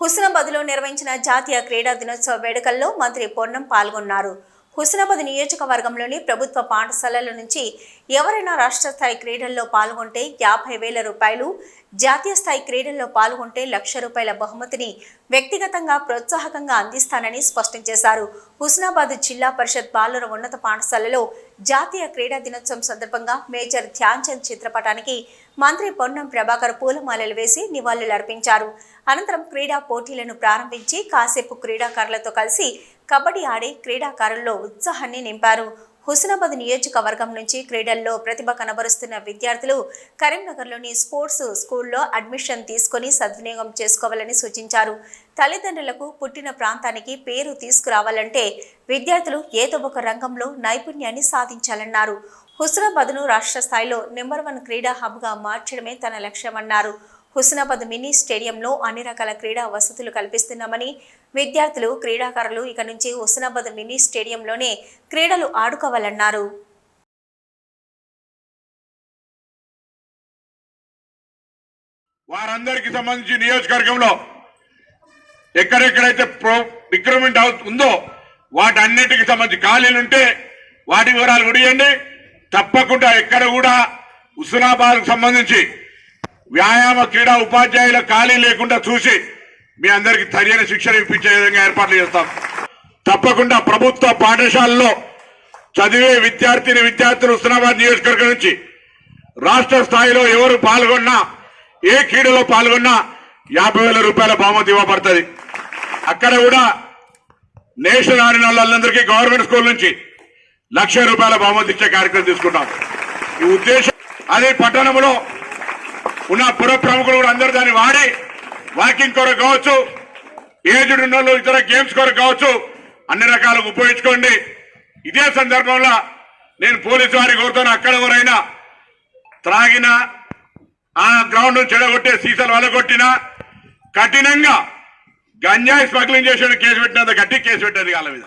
హుస్నాబాద్లో నిర్వహించిన జాతీయ క్రీడా దినోత్సవ వేడుకల్లో మంత్రి పొన్నం పాల్గొన్నారు. హుస్నాబాద్ నియోజకవర్గంలోని ప్రభుత్వ పాఠశాలల నుంచి ఎవరైనా రాష్ట్ర స్థాయి క్రీడల్లో పాల్గొంటే యాభై వేల రూపాయలు జాతీయ స్థాయి క్రీడల్లో పాల్గొంటే లక్ష రూపాయల బహుమతిని వ్యక్తిగతంగా ప్రోత్సాహకంగా అందిస్తానని స్పష్టం చేశారు. హుస్నాబాద్ జిల్లా పరిషత్ బాలుర ఉన్నత పాఠశాలలో జాతీయ క్రీడా దినోత్సవం సందర్భంగా మేజర్ ధ్యాన్ చంద్ చిత్రపటానికి మంత్రి పొన్నం ప్రభాకర్ పూలమాలలు వేసి నివాళులర్పించారు అనంతరం క్రీడా పోటీలను ప్రారంభించి కాసేపు క్రీడాకారులతో కలిసి కబడ్డీ ఆడి క్రీడాకారుల్లో ఉత్సాహాన్ని నింపారు. హుస్నాబాద్ నియోజకవర్గం నుంచి క్రీడల్లో ప్రతిభ కనబరుస్తున్న విద్యార్థులు కరీంనగర్లోని స్పోర్ట్స్ స్కూల్లో అడ్మిషన్ తీసుకొని సద్వినియోగం చేసుకోవాలని సూచించారు. తల్లిదండ్రులకు పుట్టిన ప్రాంతానికి పేరు తీసుకురావాలంటే విద్యార్థులు ఏదో ఒక రంగంలో నైపుణ్యాన్ని సాధించాలన్నారు. హుస్నాబాద్ను రాష్ట్ర స్థాయిలో నెంబర్ వన్ క్రీడా హబ్గా మార్చడమే తన లక్ష్యమన్నారు. హుస్నాబాద్ మినీ స్టేడియంలో అన్ని రకాల క్రీడా వసతులు కల్పిస్తున్నామని విద్యార్థులు క్రీడాకారులు ఇక నుంచి హుస్నాబాద్ మినీ స్టేడియంలోనే క్రీడలు ఆడుకోవాలన్నారు. వారందరికి సంబంధించి నియోజకవర్గంలో ఎక్కడెక్కడైతే ప్రో రిక్రూట్మెంట్ హౌస్ ఉందో వాటన్నిటికి సంబంధించి ఖాళీలు ఉంటే వాటి వివరాలు కూడా ఇవ్వండి తప్పకుండా ఎక్కడ కూడా హుస్నాబాద్కు సంబంధించి వ్యాయామ క్రీడా ఉపాధ్యాయుల ఖాళీ లేకుండా చూసి మీ అందరికి సరైన శిక్షణ ఇప్పించే విధంగా ఏర్పాట్లు చేస్తాం. తప్పకుండా ప్రభుత్వ పాఠశాలలో చదివే విద్యార్థిని విద్యార్థులు హుస్నాబాద్ నియోజకవర్గం నుంచి రాష్ట్ర స్థాయిలో ఎవరు పాల్గొన్నా ఏ క్రీడలో పాల్గొన్నా యాభై వేల రూపాయల బహుమతి ఇవ్వబడుతుంది. అక్కడ కూడా నేషనల్ ఆడిన వాళ్ళందరికీ గవర్నమెంట్ స్కూల్ నుంచి లక్ష రూపాయల బహుమతి ఇచ్చే కార్యక్రమం తీసుకుంటాం. ఈ ఉద్దేశం అదే పట్టణంలో ఉన్న పుర ప్రముఖులు కూడా అందరూ దాన్ని వాడి వాకింగ్ కొరకు కావచ్చు ఏజ్డ్ ఉన్న ఇతర గేమ్స్ కొరకు కావచ్చు అన్ని రకాలుగా ఉపయోగించుకోండి. ఇదే సందర్భంలో నేను పోలీసు వారికి కోరుతాను అక్కడ ఎవరైనా త్రాగిన ఆ గ్రౌండ్ చెడగొట్టే సీసాలు వలగొట్టినా కఠినంగా గంజాయి స్మగ్లింగ్ చేసిన కేసు పెట్టినంత గట్టి కేసు పెట్టేది వాళ్ళ మీద.